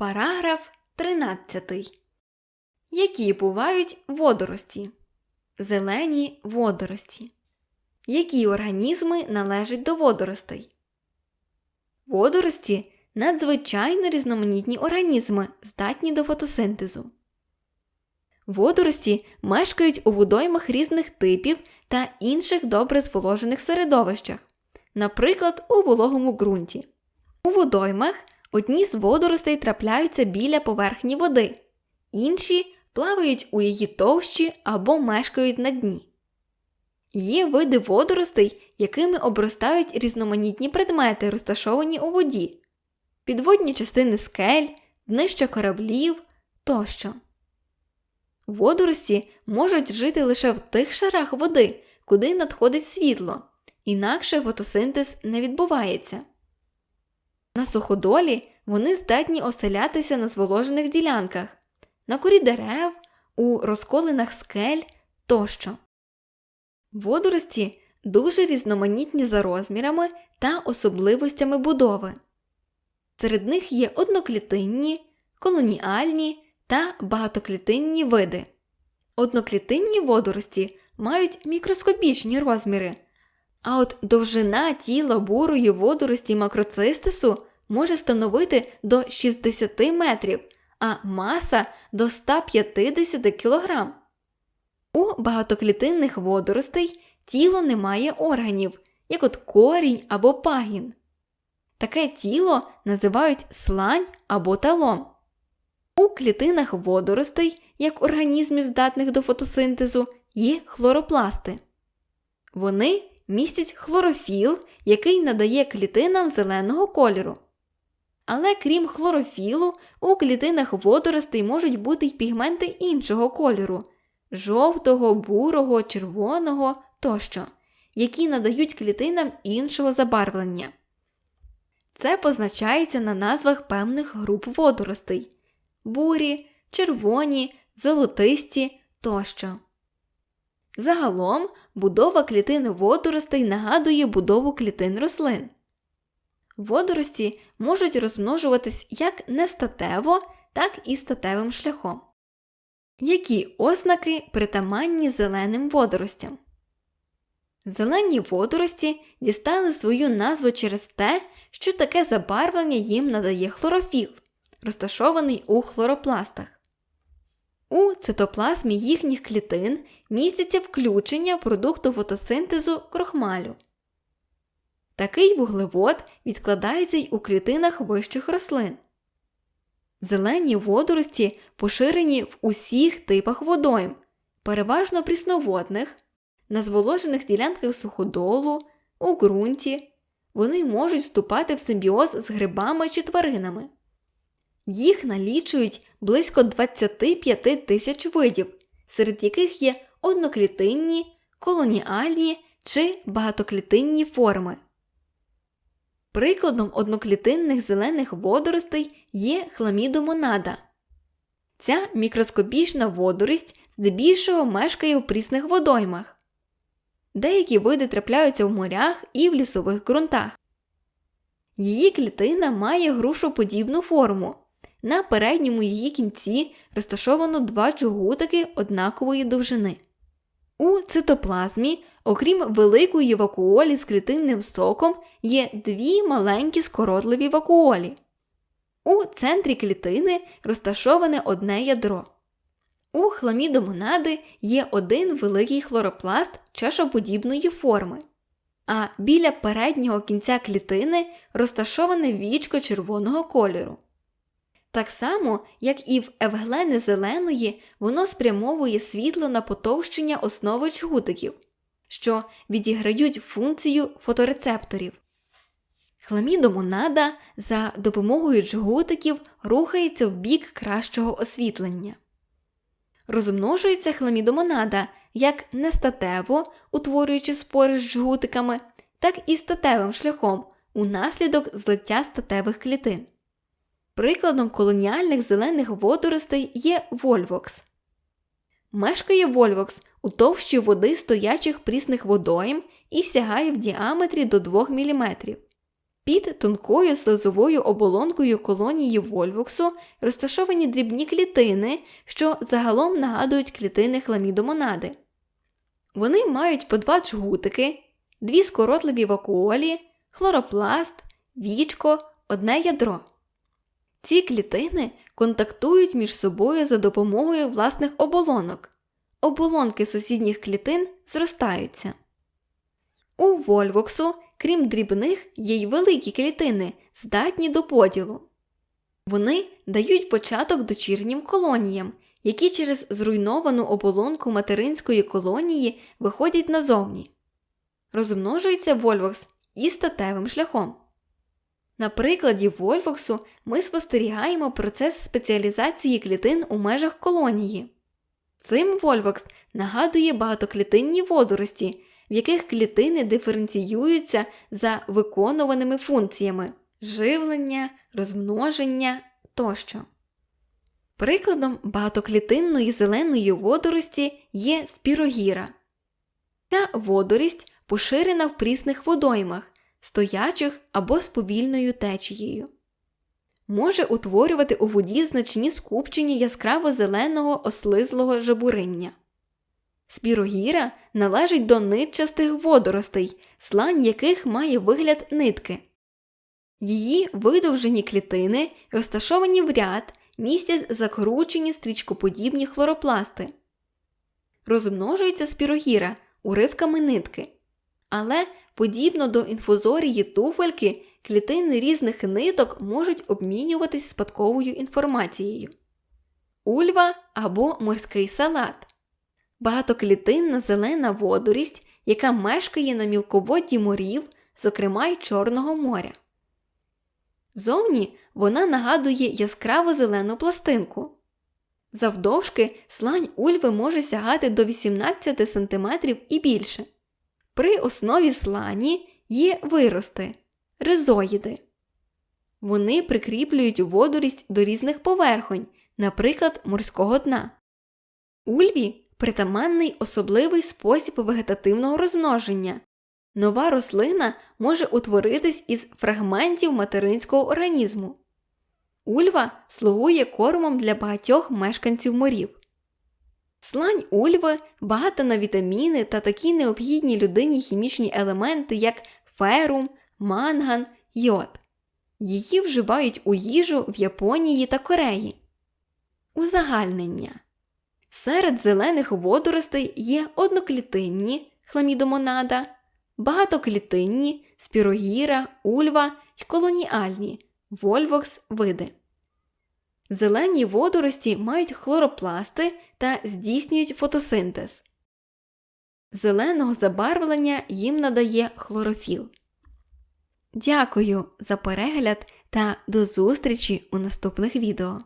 Параграф 13. Які бувають водорості? Зелені водорості. Які організми належать до водоростей? Водорості надзвичайно різноманітні організми, здатні до фотосинтезу. Водорості мешкають у водоймах різних типів та інших добре зволожених середовищах, наприклад, у вологому ґрунті. У водоймах одні з водоростей трапляються біля поверхні води, інші плавають у її товщі або мешкають на дні. Є види водоростей, якими обростають різноманітні предмети, розташовані у воді, підводні частини скель, днища кораблів тощо. Водорості можуть жити лише в тих шарах води, куди надходить світло, інакше фотосинтез не відбувається. На суходолі вони здатні оселятися на зволожених ділянках, на корі дерев, у розколинах скель тощо. Водорості дуже різноманітні за розмірами та особливостями будови. Серед них є одноклітинні, колоніальні та багатоклітинні види. Одноклітинні водорості мають мікроскопічні розміри, а от довжина тіла бурої водорості макроцистису може становити до 60 метрів, а маса до 150 кг. У багатоклітинних водоростей тіло не має органів, як от корінь або пагін. Таке тіло називають слань або талом. У клітинах водоростей, як організмів, здатних до фотосинтезу, є хлоропласти. Вони містять хлорофіл, який надає клітинам зеленого кольору. Але крім хлорофілу, у клітинах водоростей можуть бути й пігменти іншого кольору жовтого, бурого, червоного тощо, які надають клітинам іншого забарвлення. Це позначається на назвах певних груп водоростей бурі, червоні, золотисті тощо. Загалом будова клітин водоростей нагадує будову клітин рослин. Водорості можуть розмножуватись як нестатево, так і статевим шляхом. Які ознаки притаманні зеленим водоростям? Зелені водорості дістали свою назву через те, що таке забарвлення їм надає хлорофіл, розташований у хлоропластах. У цитоплазмі їхніх клітин містяться включення продукту фотосинтезу крохмалю. Такий вуглевод відкладається й у клітинах вищих рослин. Зелені водорості поширені в усіх типах водойм, переважно прісноводних, на зволожених ділянках суходолу, у ґрунті. Вони можуть вступати в симбіоз з грибами чи тваринами. Їх налічують близько 25 тисяч видів, серед яких є одноклітинні, колоніальні чи багатоклітинні форми. Прикладом одноклітинних зелених водоростей є хламідомонада. Ця мікроскопічна водорість здебільшого мешкає у прісних водоймах. Деякі види трапляються в морях і в лісових ґрунтах. Її клітина має грушоподібну форму. На передньому її кінці розташовано два джгутики однакової довжини. У цитоплазмі, окрім великої вакуолі з клітинним соком, є дві маленькі скоротливі вакуолі. У центрі клітини розташоване одне ядро. У хламідомонади є один великий хлоропласт чашоподібної форми, а біля переднього кінця клітини розташоване вічко червоного кольору. Так само, як і в евглени зеленої, воно спрямовує світло на потовщення основи чгутиків, що відіграють функцію фоторецепторів. Хламідомонада за допомогою джгутиків рухається в бік кращого освітлення. Розмножується хламідомонада як нестатево, утворюючи спори з джгутиками, так і статевим шляхом унаслідок злиття статевих клітин. Прикладом колоніальних зелених водоростей є вольвокс. Мешкає вольвокс у товщі води стоячих прісних водойм і сягає в діаметрі до 2 мм. Під тонкою слизовою оболонкою колонії вольвоксу розташовані дрібні клітини, що загалом нагадують клітини хламідомонади. Вони мають по два джгутики, дві скоротливі вакуолі, хлоропласт, вічко, одне ядро. Ці клітини контактують між собою за допомогою власних оболонок. Оболонки сусідніх клітин зростаються. У вольвоксу, крім дрібних, є й великі клітини, здатні до поділу. Вони дають початок дочірнім колоніям, які через зруйновану оболонку материнської колонії виходять назовні. Розмножується вольвокс і статевим шляхом. На прикладі вольвоксу ми спостерігаємо процес спеціалізації клітин у межах колонії. Цим вольвокс нагадує багатоклітинні водорості, в яких клітини диференціюються за виконуваними функціями живлення, розмноження тощо. Прикладом багатоклітинної зеленої водорості є спірогіра. Ця водорість поширена в прісних водоймах, стоячих або з повільною течією. Може утворювати у воді значні скупчення яскраво зеленого ослизлого жабуриння. Спірогіра належить до нитчастих водоростей, слань яких має вигляд нитки. Її видовжені клітини розташовані в ряд, містять закручені стрічкоподібні хлоропласти. Розмножується спірогіра уривками нитки. Але, подібно до інфузорії туфельки, клітини різних ниток можуть обмінюватись спадковою інформацією. Ульва або морський салат багатоклітинна зелена водорість, яка мешкає на мілководді морів, зокрема й Чорного моря. Зовні вона нагадує яскраво зелену пластинку. Завдовжки слань ульви може сягати до 18 см і більше. При основі слані є вирости ризоїди. Вони прикріплюють водорість до різних поверхонь, наприклад, морського дна. Ульві притаманний особливий спосіб вегетативного розмноження. Нова рослина може утворитись із фрагментів материнського організму. Ульва слугує кормом для багатьох мешканців морів. Слань ульви багата на вітаміни та такі необхідні людині хімічні елементи, як ферум, манган, йод. Її вживають у їжу в Японії та Кореї. Узагальнення Серед зелених водоростей є одноклітинні хламідомонада, багатоклітинні спірогіра, ульва й колоніальні вольвокс види. Зелені водорості мають хлоропласти та здійснюють фотосинтез. Зеленого забарвлення їм надає хлорофіл. Дякую за перегляд та до зустрічі у наступних відео.